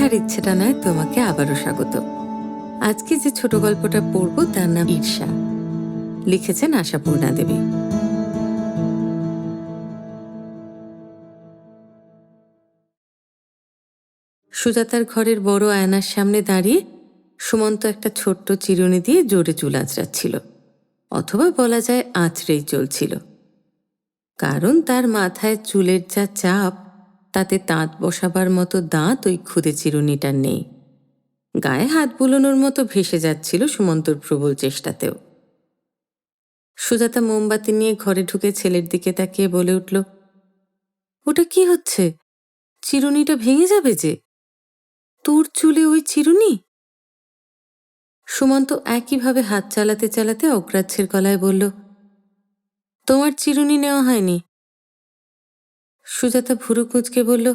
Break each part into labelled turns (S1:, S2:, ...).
S1: পৃথার ইচ্ছেটা নয়, তোমাকে আবারও স্বাগত। আজকে যে ছোট গল্পটা পড়ব, তার নাম ঈর্ষা। লিখেছেন আশাপূর্ণা দেবী। সুজাতার ঘরের বড় আয়নার সামনে দাঁড়িয়ে সুমন্ত একটা ছোট্ট চিরুনি দিয়ে জোরে চুল আঁচড়াচ্ছিল, অথবা বলা যায় আঁচড়েই চলছিল। কারণ তার মাথায় চুলের যা চাপ তাতে দাঁত বসাবার মতো দাঁত ওই খুদে চিরুনিটার নেই। গায়ে হাত বুলোনোর মতো ভেসে যাচ্ছিল সুমন্তর প্রবল চেষ্টাতেও। সুজাতা মোমবাতি নিয়ে ঘরে ঢুকে ছেলের দিকে তাকিয়ে বলে উঠল, ওটা কি হচ্ছে? চিরুনিটা ভেঙে যাবে যে? তোর চুলে ওই চিরুনি? সুমন্ত একইভাবে হাত চালাতে চালাতে অগ্রাহ্যের গলায় বলল, তোমার চিরুনি নেওয়া হয়নি। সুজাতা ভুরু কুঁচকে বলল,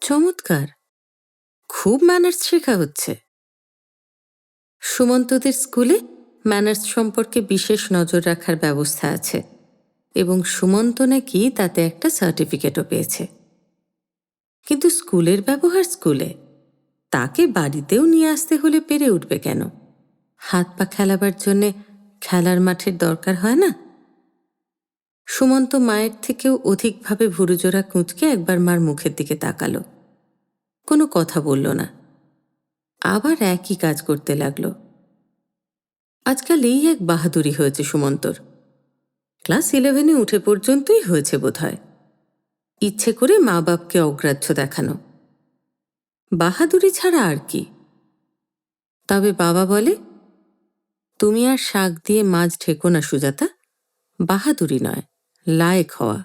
S1: চমৎকার। খুব ম্যানার্স শেখা হচ্ছে। সুমন্তদের স্কুলে ম্যানার্স সম্পর্কে বিশেষ নজর রাখার ব্যবস্থা আছে এবং সুমন্ত নাকি তাতে একটা সার্টিফিকেটও পেয়েছে। কিন্তু স্কুলের ব্যবহার স্কুলে, তাকে বাড়িতেও নিয়ে আসতে হলে পেরে উঠবে কেন? হাত পা খেলাবার জন্যে খেলার মাঠের দরকার হয় না? সুমন্ত মায়ের থেকেও অধিকভাবে ভুরুজোড়া কুঁচকে একবার মার মুখের দিকে তাকালো। কোনো কথা বলল না। আবার একই কাজ করতে লাগল। আজকাল এই এক বাহাদুরি হয়েছে সুমন্তর। ক্লাস ইলেভেনে উঠে পর্যন্তই হয়েছে বোধহয়। ইচ্ছে করে মা বাপকে অগ্রাহ্য দেখানো। বাহাদুরি ছাড়া আর কি। তবে বাবা বলে, তুমি আর শাক দিয়ে মাছ ঢেকো না সুজাতা, বাহাদুরি নয়। লায়েক হওয়া।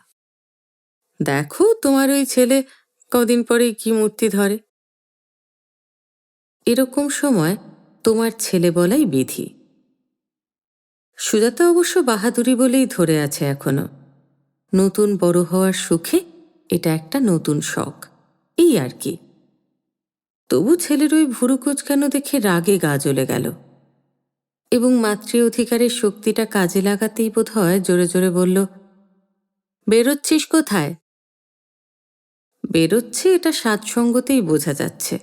S1: দেখো তোমার ওই ছেলে কদিন পরে কি মূর্তি ধরে। এরকম সময় তোমার ছেলে বলাই বিধি। সুজাতা অবশ্য বাহাদুরি বলেই ধরে আছে এখনও। নতুন বড় হওয়ার সুখে এটা একটা নতুন শখ। এই আর কি। তবু ছেলের ওই ভুরু কোচকানো দেখে রাগে গা জ্বলে গেল। এবং মাতৃ অধিকারের শক্তিটা কাজে লাগাতেই বোধ হয় জোরে জোরে বলল বেরোচ্ছিস কোথায়? বেরোচ্ছে, এটা সাতসঙ্গতেই বোঝা যাচ্ছে।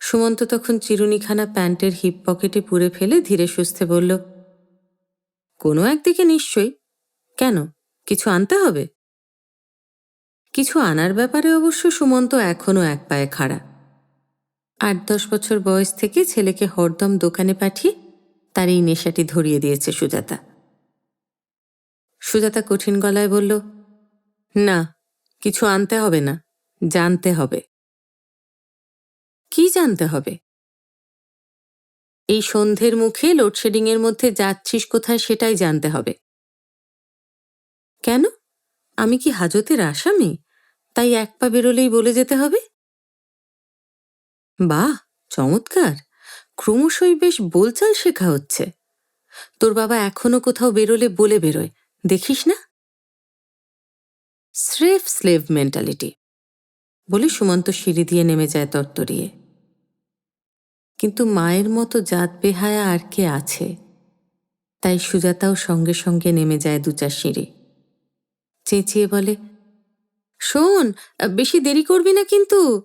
S1: সুমন্ত তখন চিরুনিখানা প্যান্টের হিপ পকেটে পুরে ফেলে ধীরে সুস্থে বলল, কোনো একদিকে নিশ্চয়ই। কেন? কিছু আনতে হবে? কিছু আনার ব্যাপারে অবশ্য সুমন্ত এখনও এক পায়ে খাড়া। আট দশ বছর বয়স থেকে ছেলেকে হরদম দোকানে পাঠিয়ে তার এই নেশাটি ধরিয়ে দিয়েছে সুজাতা। সুজাতা কঠিন গলায় বলল, না, কিছু আনতে হবে না, জানতে হবে। কি জানতে হবে? এই সন্ধ্যের মুখে লোডশেডিংয়ের মধ্যে যাচ্ছিস কোথায় সেটাই জানতে হবে। কেন? আমি কি হাজতের আসামি? তাই এক পা বেরোলেই বলে যেতে হবে? বাহ, চমৎকার! ক্রমশই বেশ বোলচাল শেখা হচ্ছে। তোর বাবা এখনও কোথাও বেরোলে বলে বেরোয়। দেখিস না? স্রেফ স্লেভ মেন্টালিটি। বলে সুমন্ত সিঁড়ি দিয়ে নেমে যায় তরতরিয়ে। কিন্তু মায়ের মতো জাত বেহায়া আর কে আছে? তাই সুজাতাও সঙ্গে সঙ্গে নেমে যায় দু চার সিঁড়ি। চেঁচিয়ে বলে, শোন, বেশি দেরি করবি না কিন্তু।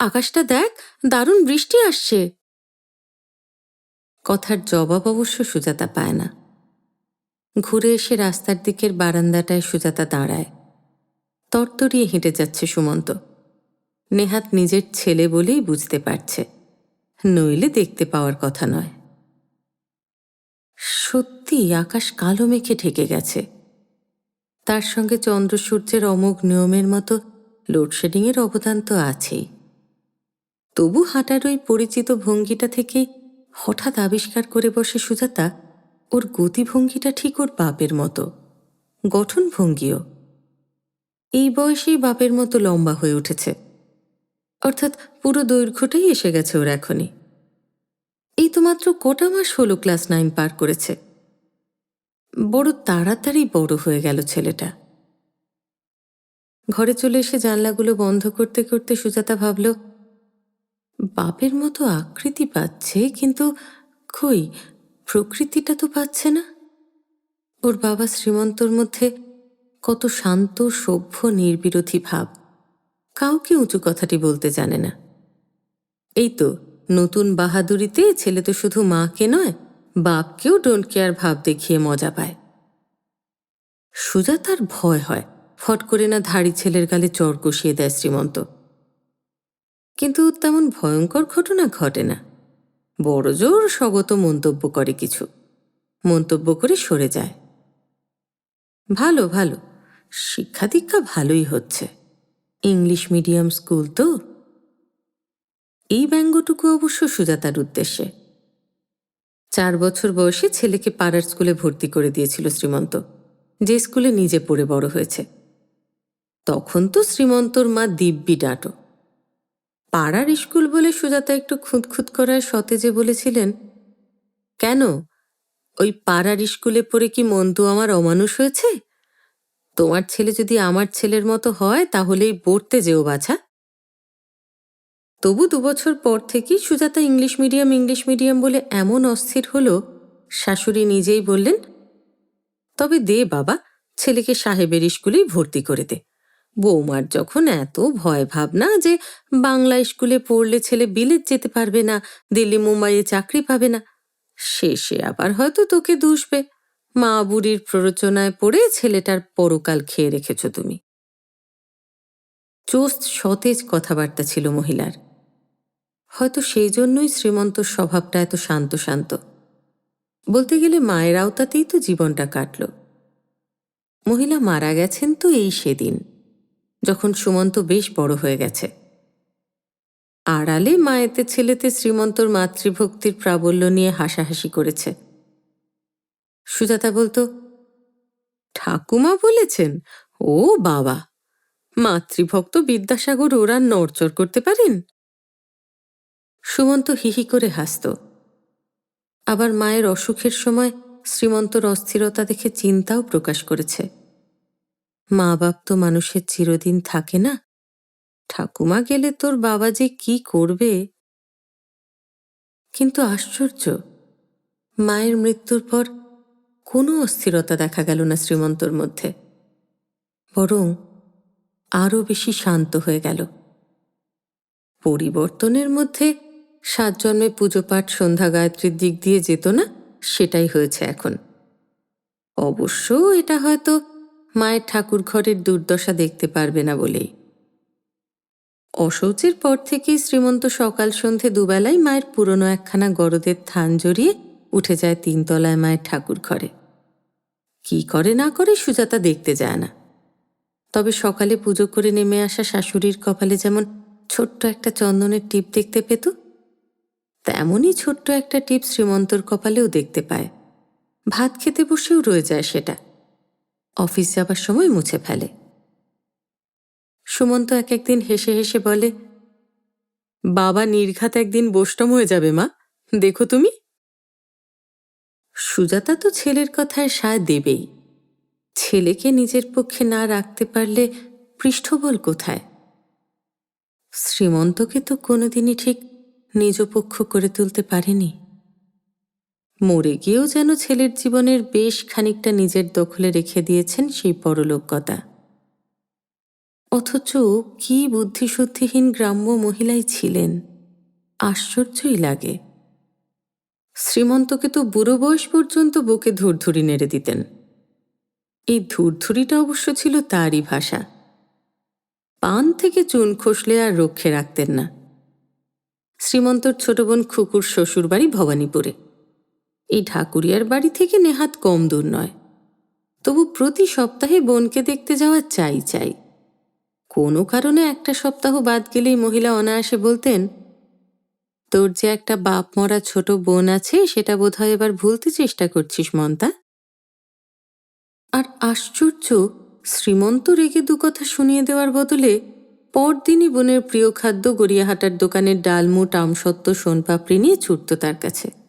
S1: আকাশটা দেখ, দারুণ বৃষ্টি আসছে। কথার জবাব অবশ্য সুজাতা পায় না। ঘুরে এসে রাস্তার দিকের বারান্দাটায় সুজাতা দাঁড়ায়। তরতরিয়ে হেঁটে যাচ্ছে সুমন্ত। নেহাত নিজের ছেলে বলেই বুঝতে পারছে। নইলে দেখতে পাওয়ার কথা নয়। সত্যি আকাশ কালো মেঘে ঢেকে গেছে। তার সঙ্গে চন্দ্র সূর্যের অমোঘ নিয়মের মতো লোডশেডিংয়ের অবদান তো আছেই। তবু হাঁটার ওই পরিচিত ভঙ্গিটা থেকে হঠাৎ আবিষ্কার করে বসে সুজাতা ওর গতিভঙ্গিটা ঠিক ওর বাপের মতো। গঠন ভঙ্গিও এই বয়সেই বাপের মতো লম্বা হয়ে উঠেছে। অর্থাৎ পুরো দৈর্ঘ্যটাই এসে গেছে ওর এখনই। এই তো মাত্র কটা মাস হলো ক্লাস নাইন পার করেছে। বড় তাড়াতাড়ি বড় হয়ে গেল ছেলেটা। ঘরে চলে এসে জানলাগুলো বন্ধ করতে করতে সুজাতা ভাবল, বাপের মতো আকৃতি পাচ্ছে, কিন্তু কই? প্রকৃতিটা তো পাচ্ছে না। ওর বাবা শ্রীমন্তর মধ্যে কত শান্ত, সভ্য, নির্বিরোধী ভাব। কাউকে উঁচু কথাটি বলতে জানে না। এই তো, নতুন বাহাদুরিতে ছেলে তো শুধু মাকে নয়, বাপকেও ডোন্ট কেয়ার ভাব দেখিয়ে মজা পায়। সুজাতার ভয় হয়, ফট করে না ধাড়ি ছেলের গালে চর কষিয়ে দেয় শ্রীমন্ত। কিন্তু তেমন ভয়ঙ্কর ঘটনা ঘটে না। বড় জোর স্বগত মন্তব্য করে কিছু। মন্তব্য করে সরে যায়। ভালো ভালো। শিক্ষা দীক্ষা ভালোই হচ্ছে। ইংলিশ মিডিয়াম স্কুল তো। এই ব্যঙ্গটুকু অবশ্য সুজাতার উদ্দেশ্যে। চার বছর বয়সে ছেলেকে পাড়ার স্কুলে ভর্তি করে দিয়েছিল শ্রীমন্ত, যে স্কুলে নিজে পড়ে বড় হয়েছে। তখন তো শ্রীমন্তর মা দিব্যি ডাঁটো। পাড়ার স্কুল বলে সুজাতা একটু খুঁতখুত করার সতেজে বলেছিলেন, কেন? ওই পাড়ার স্কুলে পড়ে কি মন্তু আমার অমানুষ হয়েছে? তোমার ছেলে যদি আমার ছেলের মতো হয়, তাহলেই পড়তে যেও বাছা। তবু দুবছর পর থেকেই Sujata English medium English medium বলে এমন অস্থির হলো, শাশুড়ি নিজেই বললেন, তবে দে বাবা, ছেলেকে সাহেবের স্কুলেই ভর্তি করে দে। বৌমার যখন এত ভয় ভাবনা যে বাংলা স্কুলে পড়লে ছেলে বিলেত যেতে পারবে না, দিল্লি মুম্বাইয়ে চাকরি পাবে না, শেষে আবার হয়তো তোকে দুষবে মা বুড়ির প্ররোচনায় পড়ে ছেলেটার পরকাল খেয়ে রেখেছ তুমি। চোস্ত সতেজ কথাবার্তা ছিল মহিলার। হয়তো সেই জন্যই শ্রীমন্তর স্বভাবটা এত শান্ত শান্ত। বলতে গেলে মায়ের আওতাতেই তো জীবনটা কাটল। মহিলা মারা গেছেন তো এই সেদিন। যখন সুমন্ত বেশ বড় হয়ে গেছে। আড়ালে মায়েতে ছেলেতে শ্রীমন্তর মাতৃভক্তির প্রাবল্য নিয়ে হাসাহাসি করেছে। সুজাতা বলতো, ঠাকুমা বলেছেন, ও বাবা, মাতৃভক্ত বিদ্যাসাগর ওরা নড়চড় করতে পারেন? সুমন্ত হিহি করে হাসত। আবার মায়ের অসুখের সময় শ্রীমন্তর অস্থিরতা দেখে চিন্তাও প্রকাশ করেছে। মা বাপ তো মানুষের চিরদিন থাকে না। ঠাকুমা গেলে তোর বাবা যে কি করবে? কিন্তু আশ্চর্য, মায়ের মৃত্যুর পর কোনো অস্থিরতা দেখা গেল না শ্রীমন্তর মধ্যে। বরং আরও বেশি শান্ত হয়ে গেল। পরিবর্তনের মধ্যে সাত জন্মে পুজো পাঠ, সন্ধ্যা গায়ত্রীর দিক দিয়ে যেত না, সেটাই হয়েছে এখন। অবশ্য এটা হয়তো মায়ের ঠাকুর ঘরের দুর্দশা দেখতে পারবে না বলেই। অশৌচের পর থেকেই শ্রীমন্ত সকাল সন্ধে দুবেলায় মায়ের পুরনো একখানা গরদের থান জড়িয়ে উঠে যায় তিনতলায় মায়ের ঠাকুর ঘরে। কি করে না করে সুজাতা দেখতে যায় না। তবে সকালে পুজো করে নেমে আসা শাশুড়ির কপালে যেমন ছোট্ট একটা চন্দনের টিপ দেখতে পেত, তেমনই ছোট্ট একটা টিপ শ্রীমন্তর কপালেও দেখতে পায়। ভাত খেতে বসেও রয়ে যায় সেটা। অফিস যাবার সময় মুছে ফেলে। সুমন্ত এক একদিন হেসে হেসে বলে, বাবা নির্ঘাত একদিন বোষ্টম হয়ে যাবে মা, দেখো তুমি। সুজাতা তো ছেলের কথায় সায় দেবেই। ছেলেকে নিজের পক্ষে না রাখতে পারলে পৃষ্ঠবল কোথায়? শ্রীমন্তকে তো কোনোদিনই ঠিক নিজ পক্ষ করে তুলতে পারেনি। মরে গিয়েও যেন ছেলের জীবনের বেশ খানিকটা নিজের দখলে রেখে দিয়েছেন সেই পরলোকতা অথচ কি বুদ্ধিশুদ্ধিহীন গ্রাম্য মহিলাই ছিলেন, আশ্চর্যই লাগে। শ্রীমন্তকে তো বুড়ো বয়স পর্যন্ত বুকে ধুরধুরি নেড়ে দিতেন। এই ধুরধুরিটা অবশ্য ছিল তারই ভাষা। পান থেকে চুন খসলে আর রক্ষে রাখতেন না। শ্রীমন্তর ছোট বোন খুকুর শ্বশুরবাড়ি ভবানীপুরে। এই ঢাকুরিয়ার বাড়ি থেকে নেহাত কম দূর নয়। তবু প্রতি সপ্তাহে বোনকে দেখতে যাওয়া চাই চাই। কোনো কারণে একটা সপ্তাহ বাদ গেলেই মহিলা অনায়াসে বলতেন, তোর যে একটা বাপ মরা ছোট বোন আছে, সেটা বোধহয় এবার ভুলতে চেষ্টা করছিস, মন্তা? আর আশ্চর্য, শ্রীমন্ত রেগে দু কথা শুনিয়ে দেওয়ার বদলে পরদিনই বোনের প্রিয় খাদ্য গড়িয়াহাটার দোকানের ডালমুট আমসত্ত্ব সোনপাপড়ি নিয়ে ছুটত তার কাছে।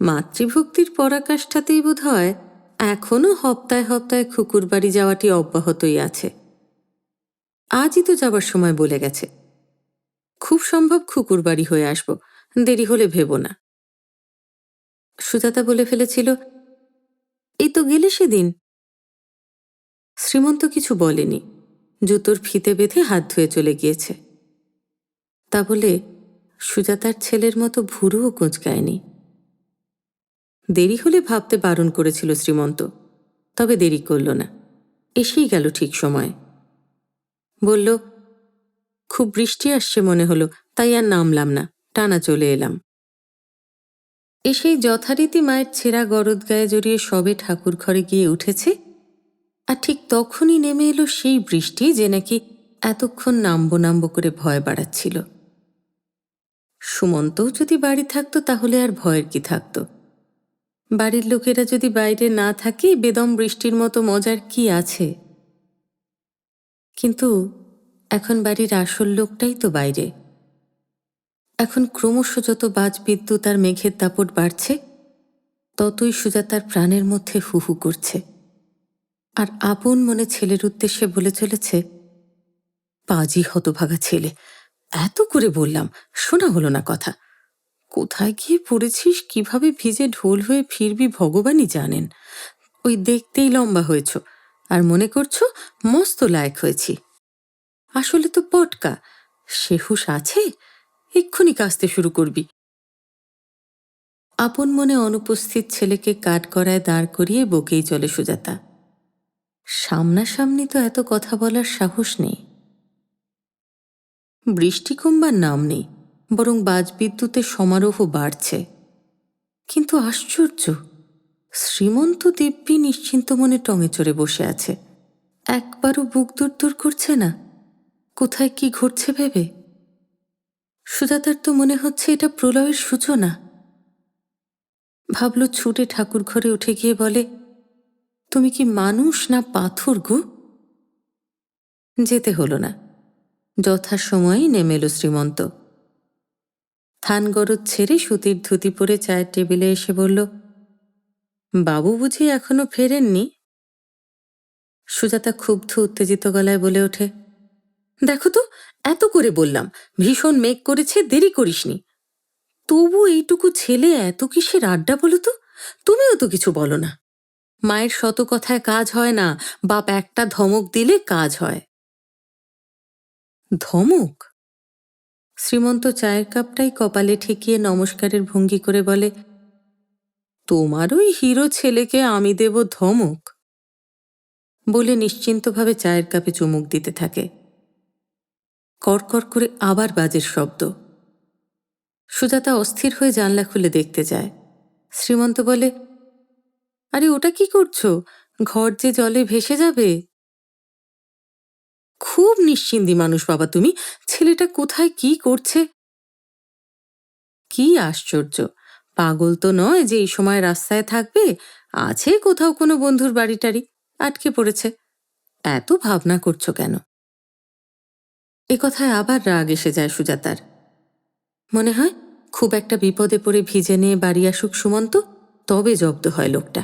S1: মাতৃভক্তির পরাকাষ্ঠাতেই বোধ হয় এখনও হপ্তায় হপ্তায় খুকুর বাড়ি যাওয়াটি অব্যাহতই আছে। আজই তো যাবার সময় বলে গেছে। খুব সম্ভব খুকুর বাড়ি হয়ে আসব, দেরি হলে ভেব না। সুজাতা বলে ফেলেছিল এই তো গেলে সেদিন। শ্রীমন্ত কিছু বলেনি, জুতোর ফিতে বেঁধে হাত ধুয়ে চলে গিয়েছে। তা বলে সুজাতার ছেলের মতো ভুরুও কোঁচকায়নি। দেরি হলে ভাবতে বারণ করেছিল শ্রীমন্ত, তবে দেরি করল না। এসেই গেল ঠিক সময়। বলল, খুব বৃষ্টি আসছে মনে হলো, তাই আর নামলাম না, টানা চলে এলাম। এসেই যথারীতি মায়ের ছেঁড়া গরদ গায়ে জড়িয়ে সবে ঠাকুর ঘরে গিয়ে উঠেছে, আর ঠিক তখনই নেমে এলো সেই বৃষ্টি যে নাকি এতক্ষণ নামবো নামবো করে ভয় বাড়াচ্ছিল। সুমন্তও যদি বাড়ি থাকতো তাহলে আর ভয়ের কি থাকতো? বাড়ির লোকেরা যদি বাইরে না থাকে, বেদম বৃষ্টির মতো মজার কি আছে? কিন্তু এখন বাড়ির আসল লোকটাই তো বাইরে। এখন ক্রমশ যত বাজ বিদ্যুৎ আর মেঘের দাপট বাড়ছে, ততই সুজাতার প্রাণের মধ্যে হুহু করছে। আর আপন মনে ছেলের উদ্দেশ্যে বলে চলেছে, পাজি হতভাগা ছেলে। এত করে বললাম, শোনা হলো না কথা। কোথায় গিয়ে পড়েছিস? কীভাবে ভিজে ঢোল হয়ে ফিরবি ভগবানই জানেন। ওই দেখতেই লম্বা হয়েছ। আর মনে করছ, মস্ত লায়ক হয়েছি। আসলে তো পটকা। সে হুশ আছে? এক্ষুনি কাঁচতে শুরু করবি। আপন মনে অনুপস্থিত ছেলেকে কাঠ করায় দাঁড় করিয়ে বকেই চলে সুজাতা। সামনাসামনি তো এত কথা বলার সাহস নেই। বৃষ্টি কমবার নাম নেই। বরং বাজবিদ্যুতের সমারোহ বাড়ছে। কিন্তু আশ্চর্য, শ্রীমন্ত দিব্যি নিশ্চিন্ত মনে টঙে চড়ে বসে আছে। একবারও বুক দূর দূর করছে না। কোথায় কি ঘটছে ভেবে? সুজাতার তো মনে হচ্ছে এটা প্রলয়ের সূচনা। ভাবল ছুটে ঠাকুর ঘরে উঠে গিয়ে বলে, তুমি কি মানুষ না পাথর গো? যেতে হলো না। যথাসময়েই নেমে এলো শ্রীমন্ত। থান গরদ ছেড়ে সুতির ধুতি পরে চায়ের টেবিলে এসে বলল, বাবু বুঝি এখনও ফেরেননি? সুজাতা ক্ষুব্ধ উত্তেজিত গলায় বলে ওঠে, দেখো তো, এত করে বললাম, ভীষণ মেঘ করেছে, দেরি করিসনি। তবু এইটুকু ছেলে এত কিসের আড্ডা বলো তো? তুমিও তো কিছু বলো না। মায়ের শত কথায় কাজ হয় না, বাপ একটা ধমক দিলে কাজ হয়। ধমক? শ্রীমন্ত চায়ের কাপটাই কপালে ঠেকিয়ে নমস্কারের ভঙ্গি করে বলে তোমার ওই হিরো ছেলেকে আমি দেব ধমক? বলে নিশ্চিন্তভাবে চায়ের কাপে চুমুক দিতে থাকে। কড়কড় করে আবার বাজের শব্দ। সুজাতা অস্থির হয়ে জানলা খুলে দেখতে যায়। শ্রীমন্ত বলে, আরে, ওটা কি করছ? ঘর যে জলে ভেসে যাবে? খুব নিশ্চিন্দি মানুষ বাবা তুমি। ছেলেটা কোথায় কি করছে? কি আশ্চর্য। পাগল তো নয় যে এই সময় রাস্তায় থাকবে। আছে কোথাও কোনো বন্ধুর বাড়িটারি আটকে পড়েছে। এত ভাবনা করছ কেন? এ কথায় আবার রাগ এসে যায় সুজাতার। মনে হয় খুব একটা বিপদে পড়ে ভিজে নিয়ে বাড়ি আসুক সুমন্ত, তবে জব্দ হয় লোকটা।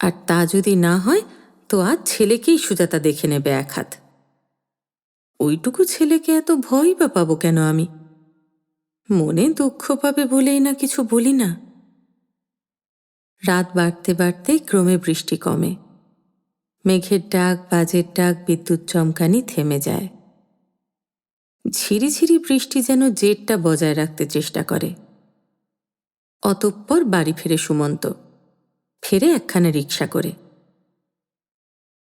S1: আর তা যদি না হয়, তো আজ ছেলেকেই সুজাতা দেখে নেবে এক হাত। ওইটুকু ছেলেকে এত ভয় বা পাবো কেন আমি? মনে দুঃখ পাবে বলেই না কিছু বলি না। রাত বাড়তে বাড়তে ক্রমে বৃষ্টি কমে। মেঘের ডাক, বাজের ডাক, বিদ্যুৎ চমকানি থেমে যায়। ঝিরিঝিরি বৃষ্টি যেন জেটটা বজায় রাখতে চেষ্টা করে। অতঃপর বাড়ি ফেরে সুমন্ত। ফেরে একখানে রিক্সা করে।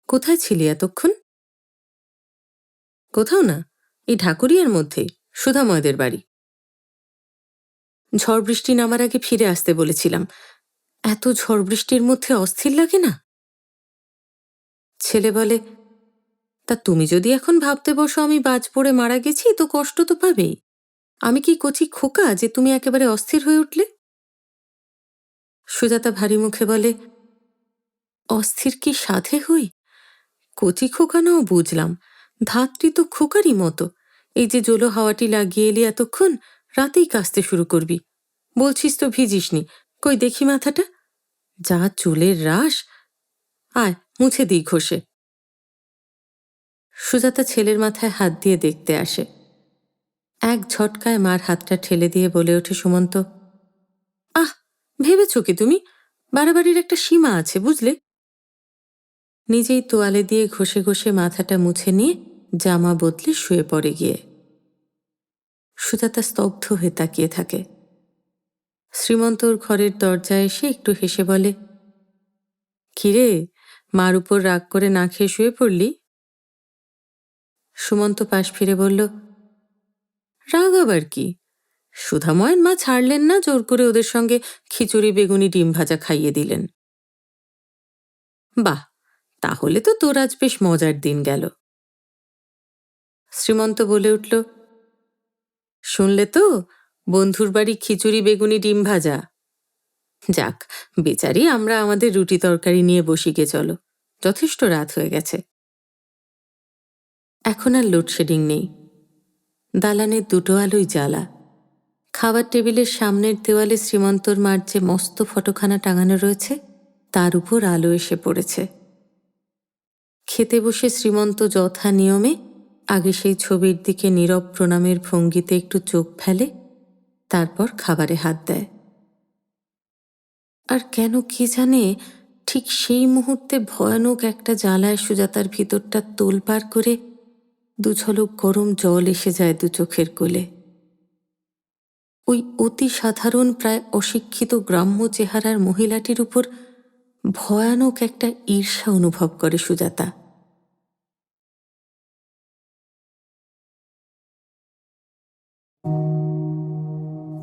S1: কোথায় ছিলি এতক্ষণ? কোথাও না, এই ঢাকুরিয়ার মধ্যেই সুধাময়দের বাড়ি। ঝড় বৃষ্টি নামার আগে ফিরে আসতে বলেছিলাম। এত ঝড় বৃষ্টির মধ্যে অস্থির লাগে না? ছেলে বলে, তা তুমি যদি এখন ভাবতে বসো আমি বাজ পড়ে মারা গেছি, তো কষ্ট তো পাবেই। আমি কি কচি খোকা যে তুমি একেবারে অস্থির হয়ে উঠলে? সুজাতা ভারী মুখে বলে, অস্থির কি সাধে হই? কচি খোকা নাও বুঝলাম। ধাত্রী তো খোকারই মতো। এই যে জলো হাওয়াটি লাগিয়ে এলি এতক্ষণ, রাতেই কাশতে শুরু করবি। বলছিস তো ভিজিসনি। কই দেখি মাথাটা? যা চুলের রাস আয়, মুছে দিই ঘষে। সুজাতা ছেলের মাথায় হাত দিয়ে দেখতে আসে। এক ঝটকায় মার হাতটা ঠেলে দিয়ে বলে ওঠে, সুমন্ত, আহ, ভেবেছ কি তুমি? বাড়াবাড়ির একটা সীমা আছে, বুঝলে? নিজেই তোয়ালে দিয়ে ঘষে ঘষে মাথাটা মুছে নিয়ে জামা বদলে শুয়ে পড়ে গিয়ে। সুজাতা স্তব্ধ হয়ে তাকিয়ে থাকে। শ্রীমন্তর ঘরের দরজায় এসে একটু হেসে বলে কিরে মার উপর রাগ করে না খেয়ে শুয়ে পড়লি? সুমন্ত পাশ ফিরে বলল, রাগ আবার কি? সুধাময়ের মা ছাড়লেন না জোর করে ওদের সঙ্গে খিচুড়ি, বেগুনি, ডিম ভাজা খাইয়ে দিলেন। বাহ, তাহলে তো তোর আজ বেশ মজার দিন গেল। শ্রীমন্ত বলে উঠল, শুনলে তো, বন্ধুর বাড়ি খিচুড়ি, বেগুনি, ডিম ভাজা। যাক, বেচারি, আমরা আমাদের রুটি তরকারি নিয়ে বসি গে, চলো। যথেষ্ট রাত হয়ে গেছে। এখন আর লোডশেডিং নেই। দালানের দুটো আলোই জ্বালা। খাবার টেবিলের সামনের দেওয়ালে শ্রীমন্তর মার যে মস্ত ফটোখানা টাঙানো রয়েছে, তার উপর আলো এসে পড়েছে। খেতে বসে শ্রীমন্ত যথা নিয়মে আগে সেই ছবির দিকে নীরব প্রণামের ভঙ্গিতে একটু চোখ ফেলে, তারপর খাবারে হাত দেয়। আর কেন কি জানে, ঠিক সেই মুহূর্তে ভয়ানক একটা জ্বালায় সুজাতার ভিতরটা তোলপাড় করে দু ঝলক গরম জল এসে যায় দু চোখের কোলে। ওই অতি সাধারণ, প্রায় অশিক্ষিত গ্রাম্য চেহারার মহিলাটির উপর ভয়ানক একটা ঈর্ষা অনুভব করে সুজাতা।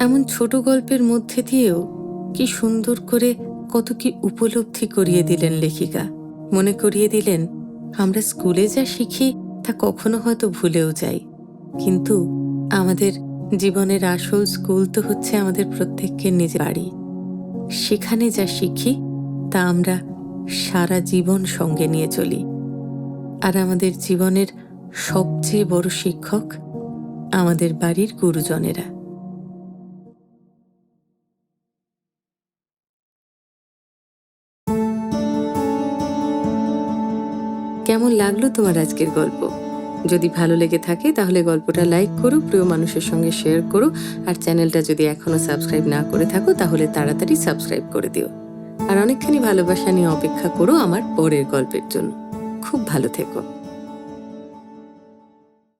S1: এমন ছোট গল্পের মধ্যে দিয়েও কি সুন্দর করে কত কি উপলব্ধি করিয়ে দিলেন লেখিকা। মনে করিয়ে দিলেন, আমরা স্কুলে যা শিখি তা কখনো হয়তো ভুলেও যাই। কিন্তু আমাদের জীবনের আসল স্কুল তো হচ্ছে আমাদের প্রত্যেককে নিজ বাড়ি। সেখানে যা শিখি তা আমরা সারা জীবন সঙ্গে নিয়ে চলি। আর আমাদের জীবনের সবচেয়ে বড় শিক্ষক আমাদের বাড়ির গুরুজনেরা। কেমন লাগল তোমার আজকের গল্প? যদি ভালো লেগে থাকে, তাহলে গল্পটা লাইক করো, প্রিয় মানুষের সঙ্গে শেয়ার করো, আর চ্যানেলটা যদি এখনও সাবস্ক্রাইব না করে থাকো, তাহলে তাড়াতাড়ি সাবস্ক্রাইব করে দিও। আর অনেকখানি ভালোবাসা নিয়ে অপেক্ষা করো আমার পরের গল্পের জন্য। খুব ভালো থেকো।